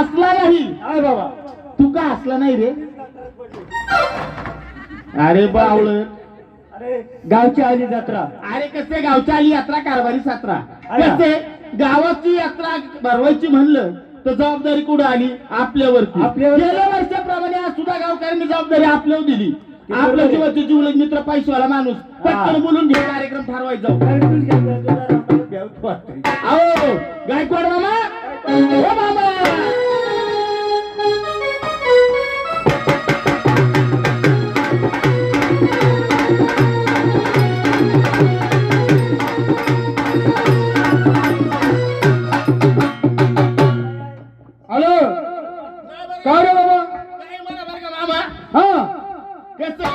हसला नाही. आहे बाबा तू का हसला नाही रे? अरे बावळ. अरे. गावची आली जत्रा. अरे कसे गावच्या आली यात्रा कारभारी सात्रा? कसे गावाची यात्रा भरवायची म्हणलं तर जबाबदारी कुठं आली? आपल्यावरती. गेल्या वर्षाप्रमाणे आज सुद्धा गावकऱ्यांनी जबाबदारी आपल्यावर दिली. आपल्या. जीवाचे जीवलग मित्र पैसेवाला माणूस. पटकन बोलून घे कार्यक्रम ठरवायचा. अरे. अहो गायकवाड मामा.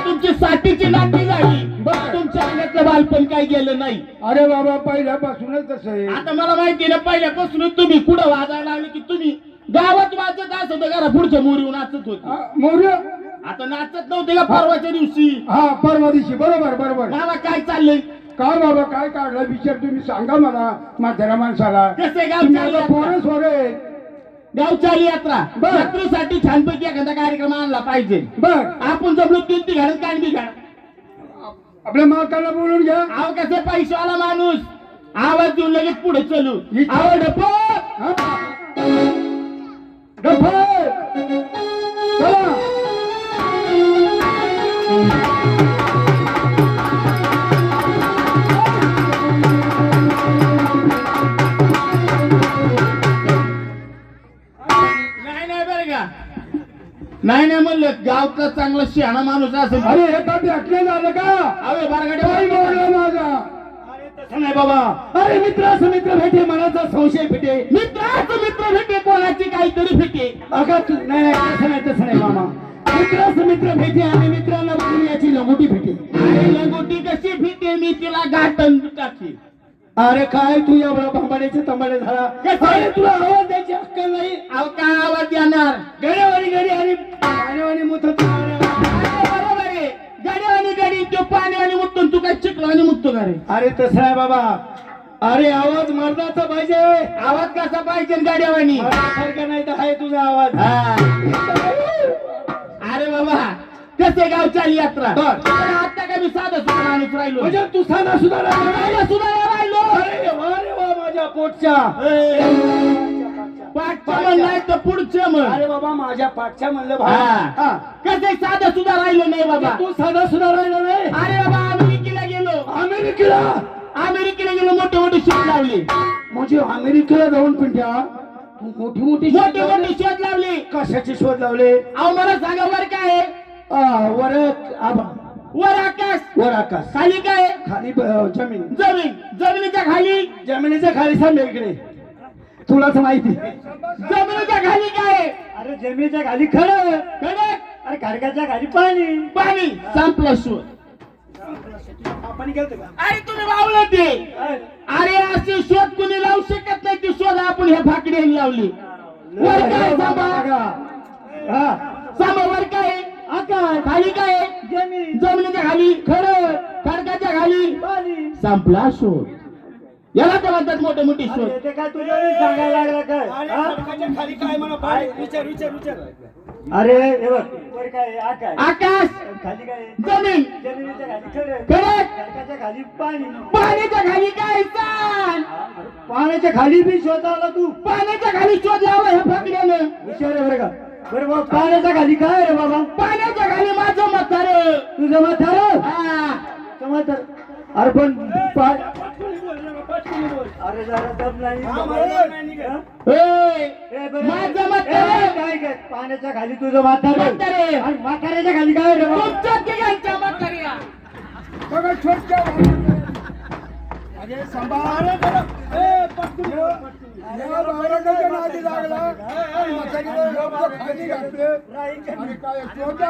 तुमची साठीची नाती झाली. बरं तुमच्या अंगातलं बालपण काही गेलं नाही. अरे बाबा पहिल्यापासूनच तसं आहे. आता मला माहिती ना पहिल्यापासून तुम्ही कुठं वाजायला लागले की तुम्ही गावात वाजत असत घरा पुढच्या मोरीवर नाचत होते. मौर्य? आता नाचत नव्हते का परवाच्या दिवशी? हा परवा दिवशी. बरोबर बरोबर. मला काय चाललंय? काय बाबा काय काढला? विचार तुम्ही सांगा मला म्हाताऱ्या माणसाला. कसे तुम्ही गावच्या आता यात्रा? सोरे गावच्या यात्रा? बरं. यात्रेसाठी छानपैकी एखादा कार्यक्रम आणला पाहिजे. बर. आपण जमलो तीन ती घालत काय बी घाल आपल्या मालकाला बोलून घ्या. अहो कसे पैशावाला माणूस. आवाज देऊन लगेच पुढे चलू. डफळ. हा? डफळ. नाही नाही म्हणलं गावचा चांगला शहाणा माणूस असेल. अरे हे झालं का? अरे काय बारगाडे बोलला माझा. तसं नाही बाबा. अरे मित्र असं मित्र भेटे मनाचा संशय भेटे. मित्र असं मित्र भेटे कोणाची काहीतरी भेटे. अगं तू नाही नाही तसं नाही तसं नाही मामा. मित्र असं मित्र भेटे आणि मित्रांना बघून याची लंगोटी भेटे. अरे लंगोटी कशी भेटे? मी तिला गाठन टाकी अरे काय तू एवढा भांबाड्याचे तंबाडे झाला? अरे तुला आवाज द्यायची अक्कल नाही? अहो काय आवाज येणार गड्यावानी गडी आणि पाण्यावानी. मुत अरे बरोबर आहे. गाडीवानी गाडी तो पाणी आणि मुततो तू काय चिकला आणि मुततो का रे? अरे तसं आहे बाबा. अरे आवाज मर्दाचा पाहिजे. आवाज कसा पाहिजे गाडीवानी सारखा नाही तर आहे तुझा आवाज. हा. अरे बाबा कसे गावची आली यात्रा? आता मी साधं माणूस राहिलो. म्हणजे तू साधा. राहिलो सुद्धा नाही राहिलो. अरे वा रे वा माझ्या पोटच्या. पाठचं म्हण नाही तर पुढचं म्हण. अरे बाबा माझ्या पाठच्या म्हणलं हा. हा. कसे साधं सुद्धा राहिलो नाही बाबा. तू साधा सुद्धा राहिला नाही. अरे बाबा अमेरिकेला गेलो. अमेरिकेला? अमेरिकेला गेलो मोठे मोठे शोध लावले. म्हणजे अमेरिकेला जाऊन पिंट्या तू मोठी मोठी शोध मोठे लावले. मोठे शोध लावले. कशाचे शोध लावले? अहो मला सांगा वर काय आहे? आ, वर आभा. वर आकाश. वर आकाश. खाली काय? खाली ब- जमीन. जमीन. जमिनीच्या खाली. जमिनीच्या खाली सांग इकडे. तुलाच माहिती. जमिनीच्या खाली काय? अरे जमिनीच्या खाली खरं खडक अरे खडकाच्या खाली पाणी. पाणी. संपला शोध आपण गेलतो का? अरे तुम्ही वावलं ते अरे. असे शोध कुणी लावू शकत नाही ती शोध आपण ह्या फाकड्याने लावली. वर काय सांबा हा. सांबा वर काय? आकाश खाली काय? जमीन. जमिनीच्या खाली. खरं. खडकाच्या खाली. पाणी संपला शोध. याला तर म्हणतात मोठे मोठे शोध. ते काय तुझ्या सांगायला लागला काय हा? खाली काय म्हणा पाणी विचार विचार विचार. अरे हे बघ. वर काय आहे? आकाश. आकाश. खाली काय आहे? जमीन. जमिनीच्या खाली. खरं. खडक खडकाच्या खाली पाणी. पाण्याच्या खाली काय? सांग. पाण्याच्या खाली बी शोध आला तू. पाण्याच्या खाली शोध लावला ह्या फाकड्यानं. विचार आहे बरं का. बरं बाबा पाण्याच्या खाली काय रे बाबा? पाण्याच्या खाली माझं म्हातार. तुझं म्हातार? म्हातार? अरे पण पा- अरे जरा दम नाही हा? ए, बरं. माझं ए, म्हातार? काय काय पाण्याच्या खाली तुझं म्हातार. म्हातारे. आणि म्हाताऱ्याच्या खाली काय आहे रे बाबा? तुमच्या तिघांच्या म्हाताऱ्या? अरे सांभाळ.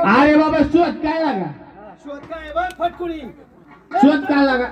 अरे बाबा शोध काय लागा शोध काय फटकुळी शोध काय लागा